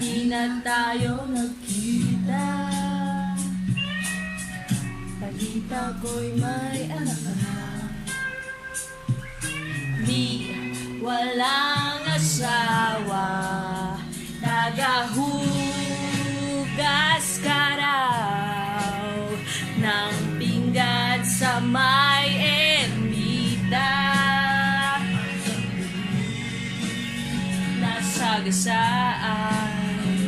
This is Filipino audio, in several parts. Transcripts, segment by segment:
di na tayo nagkita Balita ko'y may anak. Na Di walang asawa. Nagahugas ka raw Ng pinggan sa may ermita. Nasagasaan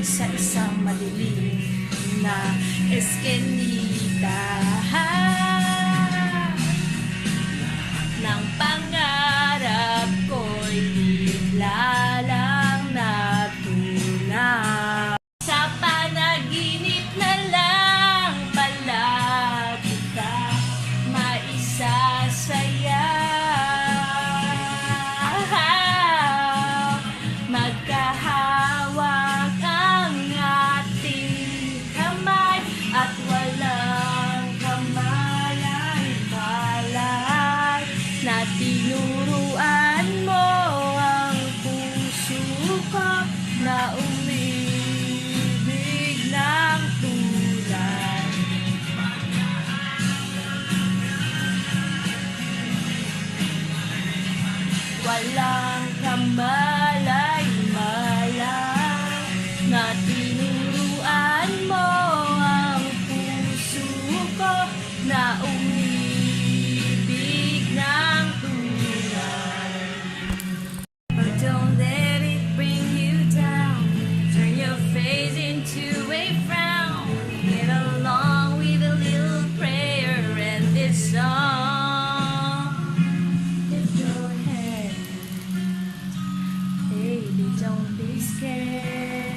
sa isang madilim na eskenita tinuruan mo ang puso ko Na umibig ng tulad. Walang kamalay-malay don't be scared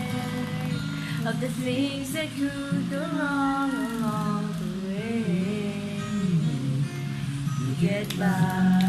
Of the things that could go wrong along the way. You get by